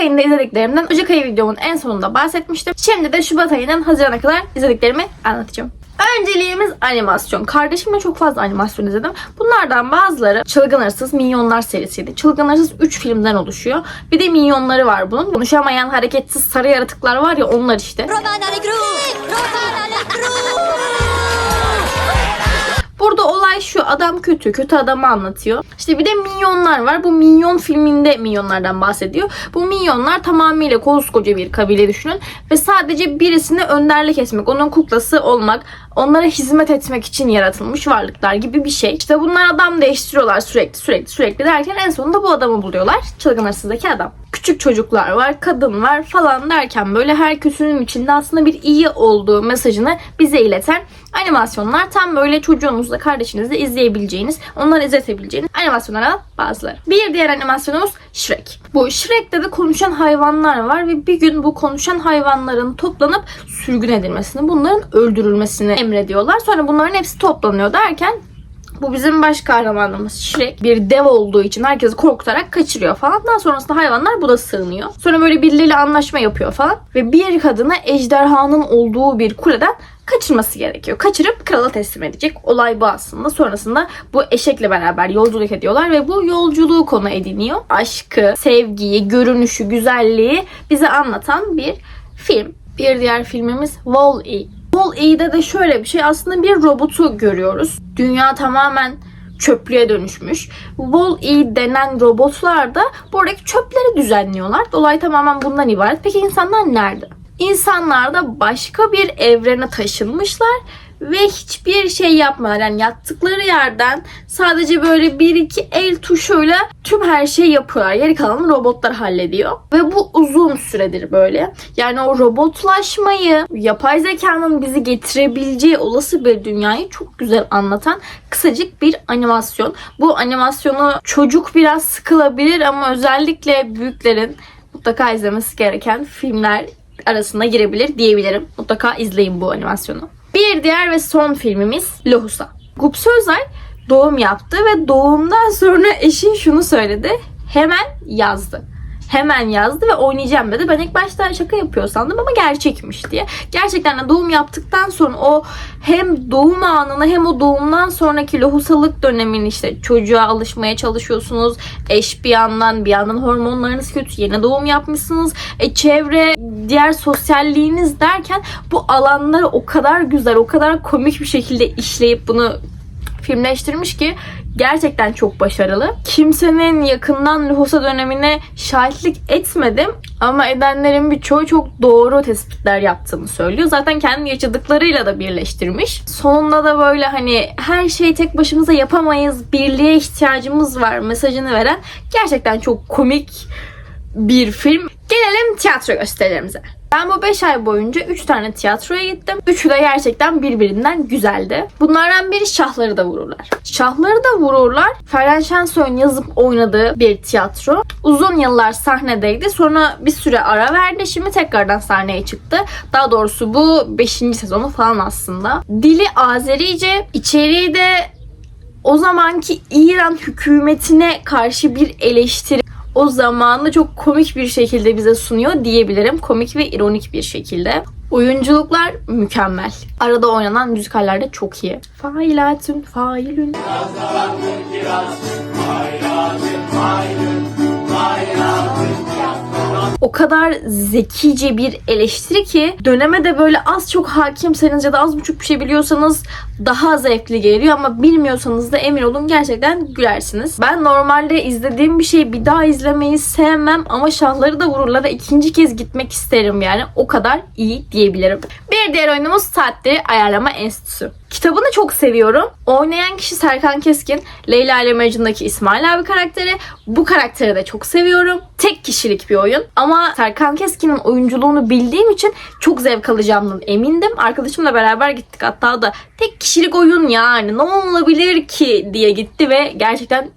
ayında izlediklerimden Ocak ayı videomun en sonunda bahsetmiştim. Şimdi de Şubat ayından Haziran'a kadar izlediklerimi anlatacağım. Önceliğimiz animasyon. Kardeşimle çok fazla animasyon izledim. Bunlardan bazıları Çılgın Hırsız, Minyonlar serisiydi. Çılgın Hırsız 3 filmden oluşuyor. Bir de minyonları var bunun. Konuşamayan hareketsiz sarı yaratıklar var ya onlar işte. Negru! Burada olay şu adam kötü, kötü adamı anlatıyor. İşte bir de minyonlar var. Bu minyon filminde minyonlardan bahsediyor. Bu minyonlar tamamıyla koskoca bir kabile düşünün. Ve sadece birisine önderlik etmek, onun kuklası olmak, onlara hizmet etmek için yaratılmış varlıklar gibi bir şey. İşte bunlar adam değiştiriyorlar sürekli sürekli sürekli derken en sonunda bu adamı buluyorlar. Çılgın hırsızdaki adam. Küçük çocuklar var, kadın var falan derken böyle her kötünün içinde aslında bir iyi olduğu mesajını bize ileten animasyonlar tam böyle çocuğunuzla kardeşinizle izleyebileceğiniz, onları izletebileceğiniz animasyonlardan bazıları. Bir diğer animasyonumuz Shrek. Bu Shrek'te de konuşan hayvanlar var ve bir gün bu konuşan hayvanların toplanıp sürgün edilmesini, bunların öldürülmesini emrediyorlar. Sonra bunların hepsi toplanıyor derken bu bizim baş kahramanımız Shrek. Bir dev olduğu için herkesi korkutarak kaçırıyor falan. Daha sonrasında hayvanlar buna sığınıyor. Sonra böyle birileriyle anlaşma yapıyor falan. Ve bir kadına ejderhanın olduğu bir kuleden kaçırması gerekiyor. Kaçırıp krala teslim edecek. Olay bu aslında. Sonrasında bu eşekle beraber yolculuk ediyorlar ve bu yolculuğu konu ediniyor. Aşkı, sevgiyi, görünüşü, güzelliği bize anlatan bir film. Bir diğer filmimiz Wall-E. Wall-E'de de şöyle bir şey aslında bir robotu görüyoruz. Dünya tamamen çöplüğe dönüşmüş. Wall-E denen robotlar da buradaki çöpleri düzenliyorlar. Olay tamamen bundan ibaret. Peki insanlar nerede? İnsanlar da başka bir evrene taşınmışlar ve hiçbir şey yapmıyorlar. Yani yattıkları yerden sadece böyle bir iki el tuşuyla tüm her şeyi yapıyorlar. Geri kalanı robotlar hallediyor. Ve bu uzun süredir böyle. Yani o robotlaşmayı, yapay zekanın bizi getirebileceği olası bir dünyayı çok güzel anlatan kısacık bir animasyon. Bu animasyonu çocuk biraz sıkılabilir ama özellikle büyüklerin mutlaka izlemesi gereken filmler arasına girebilir diyebilirim. Mutlaka izleyin bu animasyonu. Bir diğer ve son filmimiz Lohusa. Gupse Özay doğum yaptı ve doğumdan sonra eşi şunu söyledi. Hemen yazdı. Hemen yazdı ve oynayacağım dedi. Ben ilk başta şaka yapıyor sandım ama gerçekmiş diye. Gerçekten de doğum yaptıktan sonra o hem doğum anını hem o doğumdan sonraki lohusalık dönemini işte çocuğa alışmaya çalışıyorsunuz. Eş bir yandan bir yandan hormonlarınız kötü. Yeni doğum yapmışsınız. E, çevre, diğer sosyalliğiniz derken bu alanları o kadar güzel, o kadar komik bir şekilde işleyip bunu filmleştirmiş ki gerçekten çok başarılı. Kimsenin yakından lohusa dönemine şahitlik etmedim ama edenlerin birçoğu çok doğru tespitler yaptığını söylüyor. Zaten kendi yaşadıklarıyla da birleştirmiş. Sonunda da böyle hani her şeyi tek başımıza yapamayız, birliğe ihtiyacımız var mesajını veren gerçekten çok komik bir film. Gelelim tiyatro gösterilerimize. Ben bu 5 ay boyunca 3 tane tiyatroya gittim. Üçü de gerçekten birbirinden güzeldi. Bunlardan biri Şahları da Vururlar. Şahları da Vururlar Ferhan Şensoy'un yazıp oynadığı bir tiyatro. Uzun yıllar sahnedeydi. Sonra bir süre ara verdi. Şimdi tekrardan sahneye çıktı. Daha doğrusu bu 5. sezonu falan aslında. Dili Azerice, içeriği de o zamanki İran hükümetine karşı bir eleştiri o zamanı çok komik bir şekilde bize sunuyor diyebilirim. Komik ve ironik bir şekilde. Oyunculuklar mükemmel. Arada oynanan müzikaller de çok iyi. Failatün failün. O kadar zekice bir eleştiri ki döneme de böyle az çok hakimseniz ya da az buçuk bir şey biliyorsanız daha zevkli geliyor ama bilmiyorsanız da emin olun gerçekten gülersiniz. Ben normalde izlediğim bir şeyi bir daha izlemeyi sevmem ama şahları da vururlara ikinci kez gitmek isterim yani. O kadar iyi diyebilirim. Bir diğer oyunumuz Saatleri Ayarlama Enstitüsü. Kitabını çok seviyorum. Oynayan kişi Serkan Keskin. Leyla ile Mecnun'daki İsmail abi karakteri. Bu karakteri de çok seviyorum. Tek kişilik bir oyun. Ama Serkan Keskin'in oyunculuğunu bildiğim için çok zevk alacağımdan emindim. Arkadaşımla beraber gittik. Hatta da tek kişilik oyun yani ne olabilir ki diye gitti ve gerçekten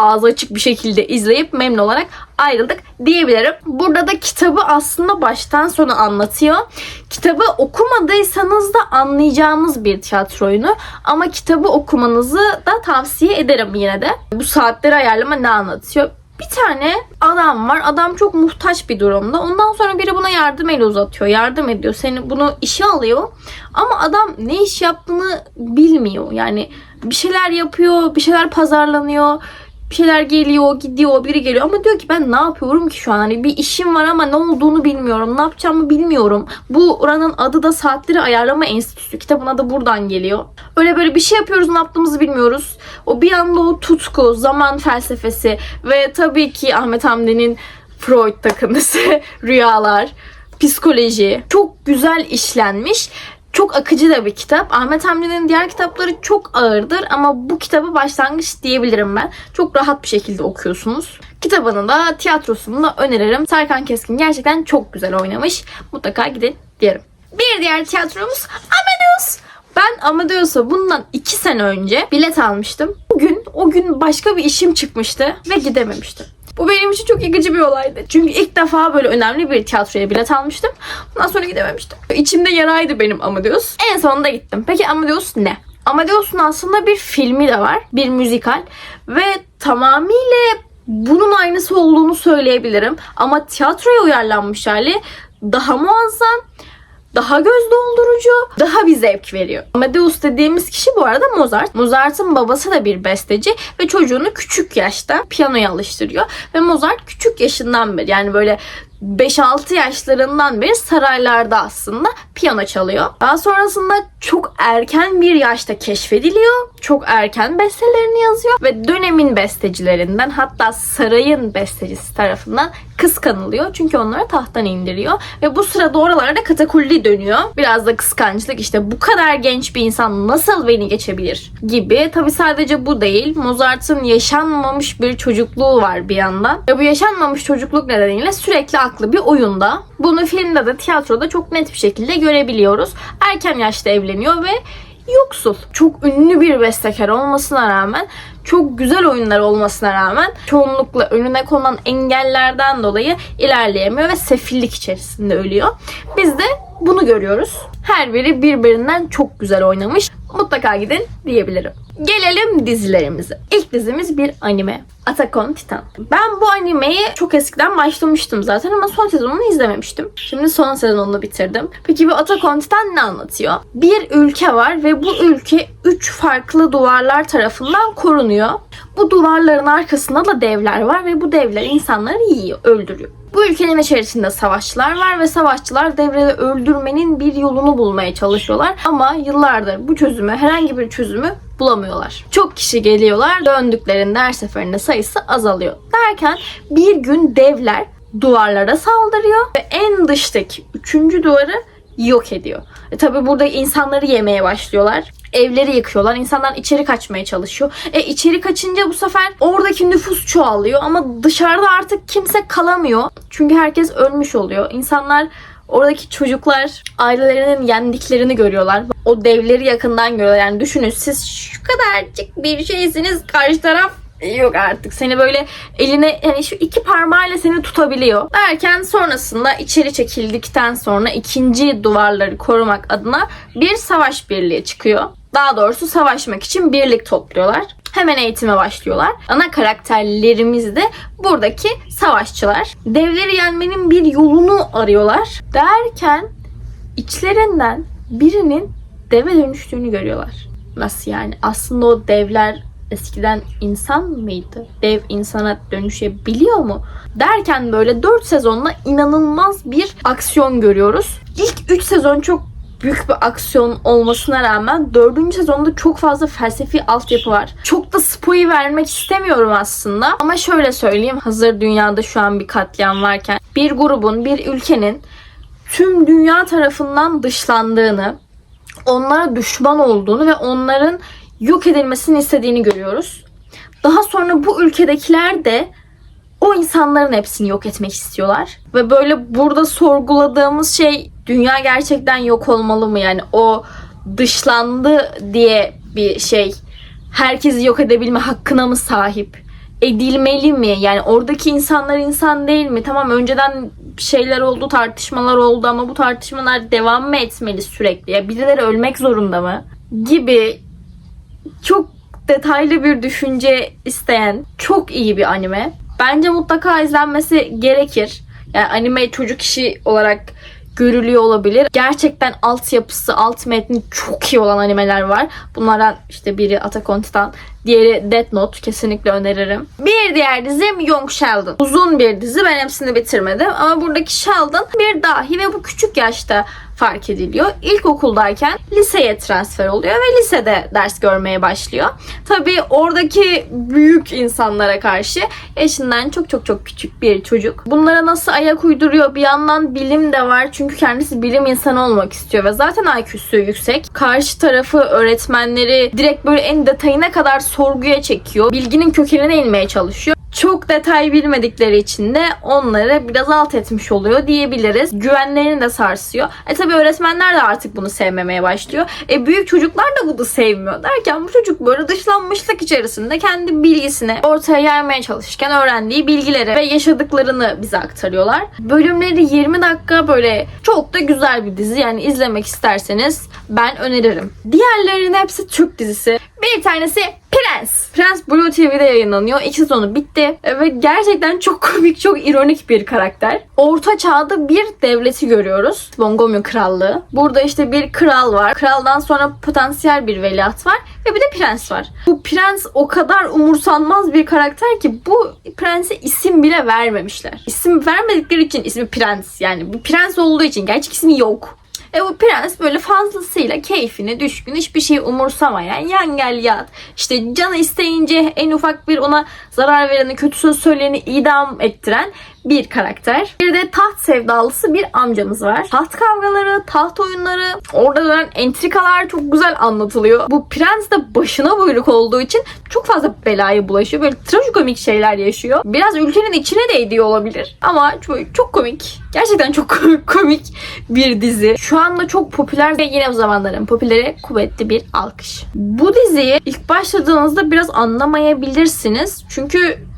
ağzı açık bir şekilde izleyip memnun olarak ayrıldık diyebilirim. Burada da kitabı aslında baştan sona anlatıyor. Kitabı okumadıysanız da anlayacağınız bir tiyatro oyunu ama kitabı okumanızı da tavsiye ederim yine de. Bu saatleri ayarlama ne anlatıyor? Bir tane adam var. Adam çok muhtaç bir durumda. Ondan sonra biri buna yardım eli uzatıyor. Yardım ediyor. Seni bunu işe alıyor. Ama adam ne iş yaptığını bilmiyor. Yani bir şeyler yapıyor, bir şeyler pazarlanıyor. Bir şeyler geliyor, gidiyor, biri geliyor ama diyor ki ben ne yapıyorum ki şu an? Hani bir işim var ama ne olduğunu bilmiyorum. Ne yapacağımı bilmiyorum. Bu oranın adı da Saatleri Ayarlama Enstitüsü. Kitabın adı buradan geliyor. Öyle böyle bir şey yapıyoruz, ne yaptığımızı bilmiyoruz. O bir anda o tutku, zaman felsefesi ve tabii ki Ahmet Hamdi'nin Freud takıntısı, rüyalar, psikoloji çok güzel işlenmiş. Çok akıcı da bir kitap. Ahmet Hamdi'nin diğer kitapları çok ağırdır ama bu kitabı başlangıç diyebilirim ben. Çok rahat bir şekilde okuyorsunuz. Kitabını da tiyatrosunu da öneririm. Serkan Keskin gerçekten çok güzel oynamış. Mutlaka gidin derim. Bir diğer tiyatromuz Amadeus. Ben Amadeus'a bundan iki sene önce bilet almıştım. Bugün o gün başka bir işim çıkmıştı ve gidememiştim. Bu benim için çok yıkıcı bir olaydı. Çünkü ilk defa böyle önemli bir tiyatroya bilet almıştım. Bundan sonra gidememiştim. İçimde yaraydı benim Amadeus. En sonunda gittim. Peki Amadeus ne? Amadeus'un aslında bir filmi de var. Bir müzikal. Ve tamamıyla bunun aynısı olduğunu söyleyebilirim. Ama tiyatroya uyarlanmış hali daha muazzam, daha göz doldurucu, daha bir zevk veriyor. Amadeus dediğimiz kişi bu arada Mozart. Mozart'ın babası da bir besteci ve çocuğunu küçük yaşta piyanoya alıştırıyor. Ve Mozart küçük yaşından beri yani böyle 5-6 yaşlarından beri saraylarda aslında piyano çalıyor. Daha sonrasında çok erken bir yaşta keşfediliyor. Çok erken bestelerini yazıyor ve dönemin bestecilerinden hatta sarayın bestecisi tarafından kıskanılıyor. Çünkü onları tahttan indiriyor ve bu sırada oralarda katakulli dönüyor. Biraz da kıskançlık işte bu kadar genç bir insan nasıl beni geçebilir gibi. Tabi sadece bu değil. Mozart'ın yaşanmamış bir çocukluğu var bir yandan. Ve bu yaşanmamış çocukluk nedeniyle sürekli aklı bir oyunda. Bunu filmde de tiyatroda çok net bir şekilde görebiliyoruz. Erken yaşta evleniyor ve yoksul. Çok ünlü bir bestekar olmasına rağmen, çok güzel oyunlar olmasına rağmen çoğunlukla önüne konan engellerden dolayı ilerleyemiyor ve sefillik içerisinde ölüyor. Biz de bunu görüyoruz. Her biri birbirinden çok güzel oynamış. Mutlaka gidin diyebilirim. Gelelim dizilerimize. İlk dizimiz bir anime. Attack on Titan. Ben bu animeyi çok eskiden başlamıştım zaten ama son sezonunu izlememiştim. Şimdi son sezonunu bitirdim. Peki bu Attack on Titan ne anlatıyor? Bir ülke var ve bu ülke 3 farklı duvarlar tarafından korunuyor. Bu duvarların arkasında da devler var ve bu devler insanları yiyor, öldürüyor. Bu ülkenin içerisinde savaşçılar var ve savaşçılar devleri öldürmenin bir yolunu bulmaya çalışıyorlar. Ama yıllardır bu çözümü, herhangi bir çözümü bulamıyorlar. Çok kişi geliyorlar, döndüklerinde her seferinde sayısı azalıyor. Derken bir gün devler duvarlara saldırıyor ve en dıştaki üçüncü duvarı yok ediyor. E tabi burada insanları yemeye başlıyorlar. Evleri yıkıyorlar. İnsanlar içeri kaçmaya çalışıyor. E içeri kaçınca bu sefer oradaki nüfus çoğalıyor ama dışarıda artık kimse kalamıyor. Çünkü herkes ölmüş oluyor. İnsanlar Oradaki çocuklar ailelerinin yendiklerini görüyorlar. O devleri yakından görüyorlar. Yani düşünün siz şu kadarcık bir şeysiniz karşı taraf yok artık. Seni böyle eline yani şu iki parmağıyla seni tutabiliyor. Derken sonrasında içeri çekildikten sonra ikinci duvarları korumak adına bir savaş birliği çıkıyor. Daha doğrusu savaşmak için birlik topluyorlar. Hemen eğitime başlıyorlar. Ana karakterlerimiz de buradaki savaşçılar. Devleri yenmenin bir yolunu arıyorlar. Derken içlerinden birinin deve dönüştüğünü görüyorlar. Nasıl yani? Aslında o devler eskiden insan mıydı? Dev insana dönüşebiliyor mu? Derken böyle 4 sezonla inanılmaz bir aksiyon görüyoruz. İlk 3 sezon çok büyük bir aksiyon olmasına rağmen 4. sezonda çok fazla felsefi altyapı var. Çok da spoyu vermek istemiyorum aslında. Ama şöyle söyleyeyim. Hazır dünyada şu an bir katliam varken bir grubun, bir ülkenin tüm dünya tarafından dışlandığını, onlara düşman olduğunu ve onların yok edilmesini istediğini görüyoruz. Daha sonra bu ülkedekiler de o insanların hepsini yok etmek istiyorlar. Ve böyle burada sorguladığımız şey dünya gerçekten yok olmalı mı? Yani o dışlandı diye bir şey herkesi yok edebilme hakkına mı sahip? Edilmeli mi? Yani oradaki insanlar insan değil mi? Tamam önceden şeyler oldu, tartışmalar oldu ama bu tartışmalar devam mı etmeli sürekli? Ya birileri ölmek zorunda mı? Gibi çok detaylı bir düşünce isteyen çok iyi bir anime. Bence mutlaka izlenmesi gerekir. Yani anime çocuk işi olarak görülüyor olabilir. Gerçekten altyapısı, alt metni çok iyi olan animeler var. Bunlardan işte biri Attack on Titan, diğeri Death Note. Kesinlikle öneririm. Bir diğer dizim Young Sheldon. Uzun bir dizi. Ben hepsini bitirmedim. Ama buradaki Sheldon bir dahi ve bu küçük yaşta fark ediliyor. İlkokuldayken liseye transfer oluyor ve lisede ders görmeye başlıyor. Tabii oradaki büyük insanlara karşı yaşından çok çok çok küçük bir çocuk. Bunlara nasıl ayak uyduruyor? Bir yandan bilim de var. Çünkü kendisi bilim insanı olmak istiyor ve zaten IQ'su yüksek. Karşı tarafı öğretmenleri direkt böyle en detayına kadar sorguya çekiyor. Bilginin kökenine inmeye çalışıyor çok detay bilmedikleri için de onları biraz alt etmiş oluyor diyebiliriz. Güvenlerini de sarsıyor. E tabi öğretmenler de artık bunu sevmemeye başlıyor. E büyük çocuklar da bunu sevmiyor derken bu çocuk böyle dışlanmışlık içerisinde kendi bilgisini ortaya yaymaya çalışırken öğrendiği bilgileri ve yaşadıklarını bize aktarıyorlar. Bölümleri 20 dakika böyle çok da güzel bir dizi. Yani izlemek isterseniz ben öneririm. Diğerlerinin hepsi Türk dizisi. Bir tanesi Prens. Prens Blue TV'de yayınlanıyor. İki sezonu bitti. Ve gerçekten çok komik, çok ironik bir karakter. Orta çağda bir devleti görüyoruz. Bongomyo Krallığı. Burada işte bir kral var. Kraldan sonra potansiyel bir veliaht var. Ve bir de prens var. Bu prens o kadar umursanmaz bir karakter ki bu prense isim bile vermemişler. İsim vermedikleri için ismi prens. Yani bu prens olduğu için gerçek ismi yok. E bu prens böyle fazlasıyla keyfine düşkün, hiçbir şeyi umursamayan, yan gel yat. İşte canı isteyince en ufak bir ona zarar vereni, kötü söz söyleyeni idam ettiren bir karakter. Bir de taht sevdalısı bir amcamız var. Taht kavgaları, taht oyunları, orada dönen entrikalar çok güzel anlatılıyor. Bu prens de başına buyruk olduğu için çok fazla belaya bulaşıyor. Böyle trajikomik şeyler yaşıyor. Biraz ülkenin içine değdiği olabilir. Ama çok, çok komik. Gerçekten çok komik bir dizi. Şu anda çok popüler ve yine o zamanların popüleri kuvvetli bir alkış. Bu diziyi ilk başladığınızda biraz anlamayabilirsiniz. Çünkü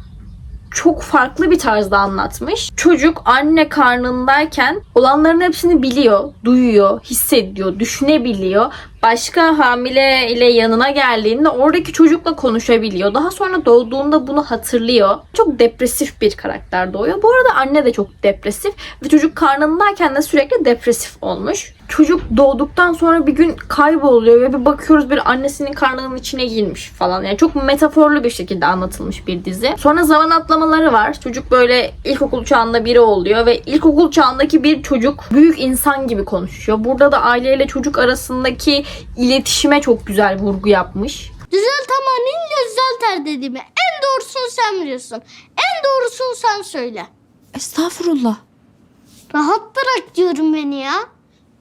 çok farklı bir tarzda anlatmış. Çocuk anne karnındayken olanların hepsini biliyor, duyuyor, hissediyor, düşünebiliyor. Başka hamile ile yanına geldiğinde oradaki çocukla konuşabiliyor. Daha sonra doğduğunda bunu hatırlıyor. Çok depresif bir karakter doğuyor. Bu arada anne de çok depresif ve çocuk karnındayken de sürekli depresif olmuş. Çocuk doğduktan sonra bir gün kayboluyor ve bir bakıyoruz bir annesinin karnının içine girmiş falan. Yani çok metaforlu bir şekilde anlatılmış bir dizi. Sonra zaman atlamaları var. Çocuk böyle ilkokul çağında biri oluyor ve ilkokul çağındaki bir çocuk büyük insan gibi konuşuyor. Burada da aileyle çocuk arasındaki iletişime çok güzel vurgu yapmış. Düzelt ama ninja düzelter dediğimi. En doğrusunu sen biliyorsun. En doğrusunu sen söyle. Estağfurullah. Rahat bırak diyorum beni ya.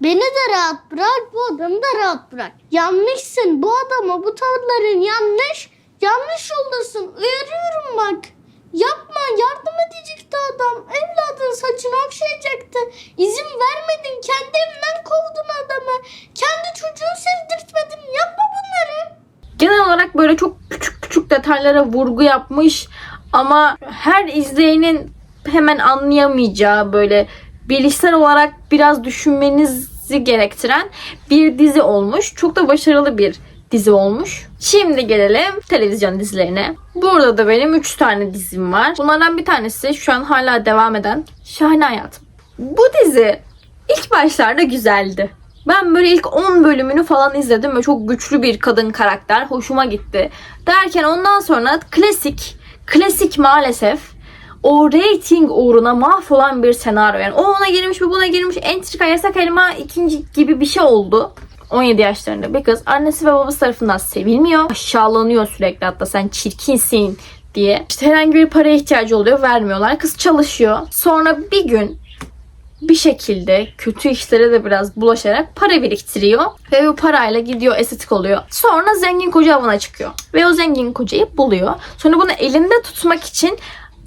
Beni de rahat bırak, bu adamı da rahat bırak. Yanlışsın. Bu adama bu tavırların yanlış. Yanlış yoldasın. Uyarıyorum bak. Yapma. Yardım edecekti adam. Evladın saçını okşayacaktı. İzin vermedin. Kendi evinden kovdun adamı. Kendi çocuğunu sevdirtmedin. Yapma bunları. Genel olarak böyle çok küçük küçük detaylara vurgu yapmış ama her izleyenin hemen anlayamayacağı böyle bilişsel olarak biraz düşünmenizi gerektiren bir dizi olmuş. Çok da başarılı bir dizi olmuş. Şimdi gelelim televizyon dizilerine. Burada da benim 3 tane dizim var. Bunlardan bir tanesi şu an hala devam eden Şahane Hayatım. Bu dizi ilk başlarda güzeldi. Ben böyle ilk 10 bölümünü falan izledim ve çok güçlü bir kadın karakter. Hoşuma gitti. Derken ondan sonra klasik, klasik maalesef o rating uğruna mahvolan bir senaryo. Yani o ona girmiş, bu buna girmiş. Entrika, yasak elma ikinci gibi bir şey oldu. 17 yaşlarında bir kız annesi ve babası tarafından sevilmiyor. Aşağılanıyor sürekli hatta sen çirkinsin diye. İşte herhangi bir paraya ihtiyacı oluyor vermiyorlar. Kız çalışıyor. Sonra bir gün bir şekilde kötü işlere de biraz bulaşarak para biriktiriyor. Ve bu parayla gidiyor estetik oluyor. Sonra zengin koca avına çıkıyor. Ve o zengin kocayı buluyor. Sonra bunu elinde tutmak için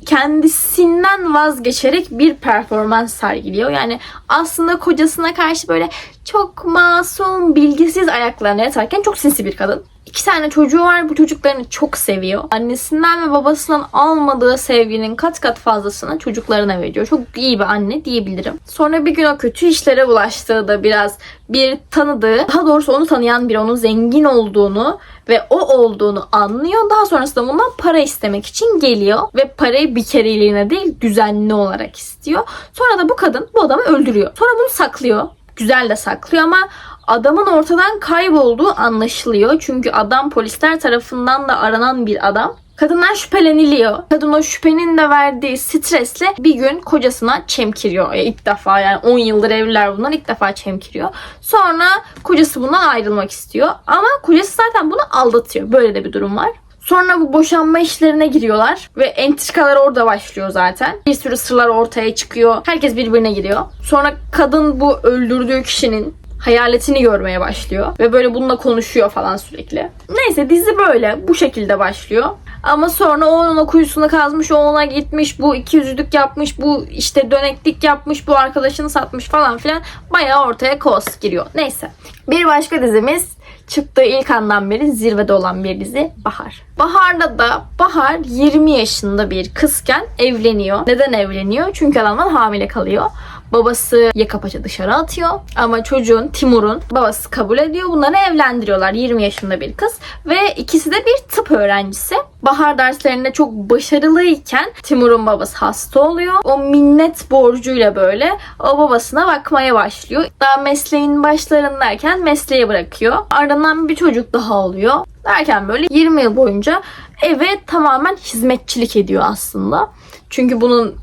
kendisinden vazgeçerek bir performans sergiliyor. Yani aslında kocasına karşı böyle çok masum, bilgisiz ayaklarına yatarken çok sinsi bir kadın. İki tane çocuğu var. Bu çocuklarını çok seviyor. Annesinden ve babasından almadığı sevginin kat kat fazlasını çocuklarına veriyor. Çok iyi bir anne diyebilirim. Sonra bir gün o kötü işlere bulaştığı da biraz bir tanıdığı, daha doğrusu onu tanıyan bir onun zengin olduğunu ve o olduğunu anlıyor. Daha sonrasında bundan para istemek için geliyor ve parayı bir kereliğine değil düzenli olarak istiyor. Sonra da bu kadın bu adamı öldürüyor. Sonra bunu saklıyor. Güzel de saklıyor ama adamın ortadan kaybolduğu anlaşılıyor. Çünkü adam polisler tarafından da aranan bir adam. Kadından şüpheleniliyor. Kadın o şüphenin de verdiği stresle bir gün kocasına çemkiriyor. E, ilk defa yani 10 yıldır evliler bunlar ilk defa çemkiriyor. Sonra kocası bundan ayrılmak istiyor. Ama kocası zaten bunu aldatıyor. Böyle de bir durum var. Sonra bu boşanma işlerine giriyorlar ve entrikalar orada başlıyor zaten. Bir sürü sırlar ortaya çıkıyor. Herkes birbirine giriyor. Sonra kadın bu öldürdüğü kişinin hayaletini görmeye başlıyor ve böyle bununla konuşuyor falan sürekli. Neyse dizi böyle bu şekilde başlıyor. Ama sonra o onun kuyusuna kazmış, o ona gitmiş, bu iki yüzlük yapmış, bu işte döneklik yapmış, bu arkadaşını satmış falan filan. Bayağı ortaya kaos giriyor. Neyse. Bir başka dizimiz çıktığı ilk andan beri zirvede olan bir dizi Bahar. Bahar'da da Bahar 20 yaşında bir kızken evleniyor. Neden evleniyor? Çünkü adamdan hamile kalıyor. Babası yaka paça dışarı atıyor. Ama çocuğun Timur'un babası kabul ediyor. Bunları evlendiriyorlar. 20 yaşında bir kız. Ve ikisi de bir tıp öğrencisi. Bahar derslerinde çok başarılıyken Timur'un babası hasta oluyor. O minnet borcuyla böyle o babasına bakmaya başlıyor. Daha mesleğin başlarındayken mesleği bırakıyor. Ardından bir çocuk daha oluyor. Derken böyle 20 yıl boyunca eve tamamen hizmetçilik ediyor aslında. Çünkü bunun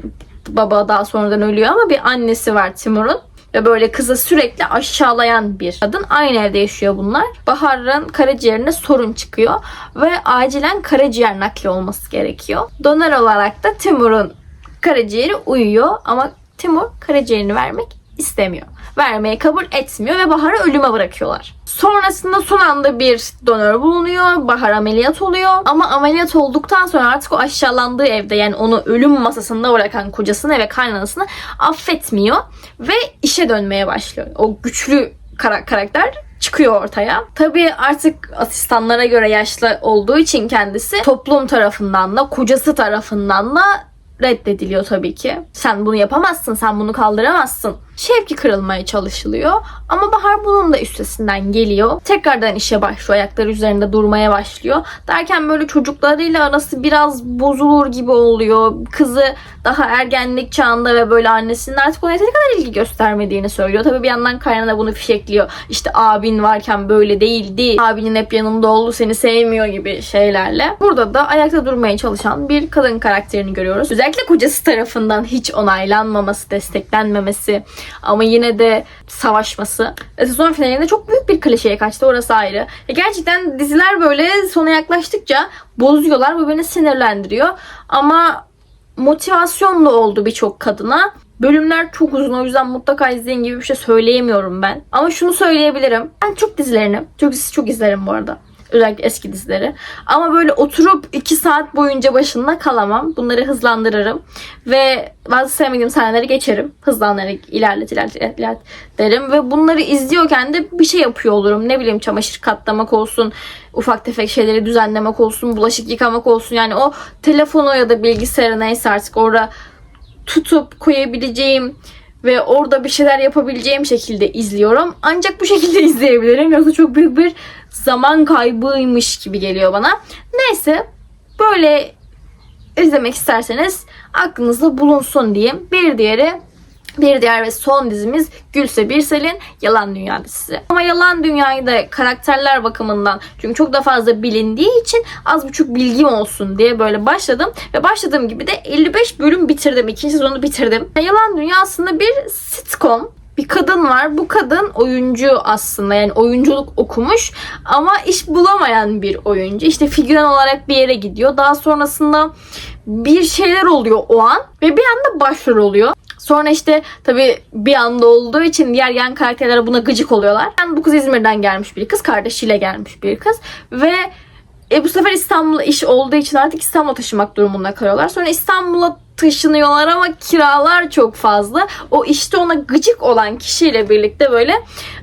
baba daha sonradan ölüyor ama bir annesi var Timur'un. Ve böyle kızı sürekli aşağılayan bir kadın. Aynı evde yaşıyor bunlar. Bahar'ın karaciğerine sorun çıkıyor. Ve acilen karaciğer nakli olması gerekiyor. Donör olarak da Timur'un karaciğeri uyuyor. Ama Timur karaciğerini vermek istemiyor. Vermeye kabul etmiyor ve Bahar'ı ölüme bırakıyorlar. Sonrasında son anda bir donör bulunuyor. Bahar ameliyat oluyor. Ama ameliyat olduktan sonra artık o aşağılandığı evde yani onu ölüm masasında bırakan kocasını ve kaynanasını affetmiyor. Ve işe dönmeye başlıyor. O güçlü kara- karakter çıkıyor ortaya. Tabii artık asistanlara göre yaşlı olduğu için kendisi toplum tarafından da kocası tarafından da reddediliyor tabii ki. Sen bunu yapamazsın, sen bunu kaldıramazsın. Şevki kırılmaya çalışılıyor. Ama Bahar bunun da üstesinden geliyor. Tekrardan işe başlıyor. Ayakları üzerinde durmaya başlıyor. Derken böyle çocuklarıyla arası biraz bozulur gibi oluyor. Kızı daha ergenlik çağında ve böyle annesinin artık ona yeteri kadar ilgi göstermediğini söylüyor. Tabii bir yandan kaynana bunu fişekliyor. İşte abin varken böyle değildi. Abinin hep yanımda oldu seni sevmiyor gibi şeylerle. Burada da ayakta durmaya çalışan bir kadın karakterini görüyoruz. Özellikle kocası tarafından hiç onaylanmaması, desteklenmemesi ama yine de savaşması. E, Sezon finalinde çok büyük bir klişeye kaçtı orası ayrı. E, gerçekten diziler böyle sona yaklaştıkça bozuyorlar. Bu beni sinirlendiriyor. Ama motivasyon da oldu birçok kadına. Bölümler çok uzun o yüzden mutlaka izleyin gibi bir şey söyleyemiyorum ben. Ama şunu söyleyebilirim. Ben çok dizilerini, çok dizi çok izlerim bu arada. Özellikle eski dizileri. Ama böyle oturup 2 saat boyunca başında kalamam. Bunları hızlandırırım. Ve bazı sevmediğim sahneleri geçerim. Hızlandırarak ilerlet ilerlet ilerlet derim. Ve bunları izliyorken de bir şey yapıyor olurum. Ne bileyim çamaşır katlamak olsun. Ufak tefek şeyleri düzenlemek olsun. Bulaşık yıkamak olsun. Yani o telefonu ya da bilgisayarı neyse artık orada tutup koyabileceğim ve orada bir şeyler yapabileceğim şekilde izliyorum. Ancak bu şekilde izleyebilirim. Yoksa çok büyük bir zaman kaybıymış gibi geliyor bana. Neyse böyle izlemek isterseniz aklınızda bulunsun diyeyim. Bir diğeri bir diğer ve son dizimiz Gülse Birsel'in Yalan Dünya dizisi. Ama Yalan Dünya'yı da karakterler bakımından çünkü çok da fazla bilindiği için az buçuk bilgim olsun diye böyle başladım. Ve başladığım gibi de 55 bölüm bitirdim. İkinci sezonu bitirdim. Yalan Dünya aslında bir sitcom bir kadın var. Bu kadın oyuncu aslında yani oyunculuk okumuş ama iş bulamayan bir oyuncu. İşte figüran olarak bir yere gidiyor. Daha sonrasında bir şeyler oluyor o an ve bir anda başrol oluyor. Sonra işte tabii bir anda olduğu için diğer yan karakterler buna gıcık oluyorlar. Yani bu kız İzmir'den gelmiş bir kız. Kardeşiyle gelmiş bir kız. Ve E bu sefer İstanbul'a iş olduğu için artık İstanbul'a taşımak durumunda kalıyorlar. Sonra İstanbul'a taşınıyorlar ama kiralar çok fazla. O işte ona gıcık olan kişiyle birlikte böyle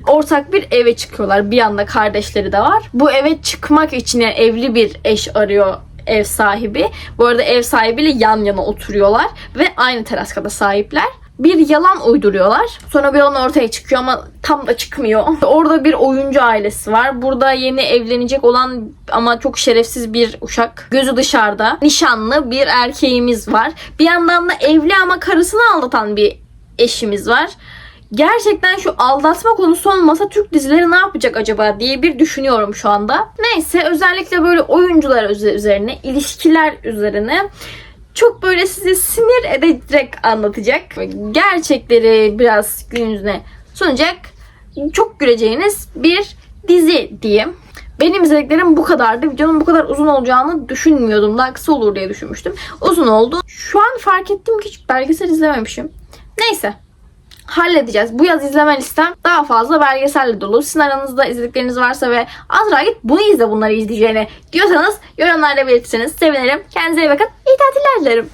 ortak bir eve çıkıyorlar. Bir yanda kardeşleri de var. Bu eve çıkmak için yani evli bir eş arıyor ev sahibi. Bu arada ev sahibiyle yan yana oturuyorlar ve aynı teras kata sahipler. Bir yalan uyduruyorlar. Sonra bir yalan ortaya çıkıyor ama tam da çıkmıyor. Orada bir oyuncu ailesi var. Burada yeni evlenecek olan ama çok şerefsiz bir uşak. Gözü dışarıda. Nişanlı bir erkeğimiz var. Bir yandan da evli ama karısını aldatan bir eşimiz var. Gerçekten şu aldatma konusu olmasa Türk dizileri ne yapacak acaba diye bir düşünüyorum şu anda. Neyse özellikle böyle oyuncular üze- üzerine, ilişkiler üzerine çok böyle sizi sinir edecek anlatacak. Gerçekleri biraz gün yüzüne sunacak. Çok güleceğiniz bir dizi diyeyim. Benim izlediklerim bu kadardı. Videonun bu kadar uzun olacağını düşünmüyordum. Daha kısa olur diye düşünmüştüm. Uzun oldu. Şu an fark ettim ki hiç belgesel izlememişim. Neyse halledeceğiz. Bu yaz izleme listem daha fazla belgeselle dolu. Sizin aranızda izledikleriniz varsa ve Azra git bunu izle bunları izleyeceğine diyorsanız yorumlarda belirtirseniz sevinirim. Kendinize iyi bakın. İyi tatiller dilerim.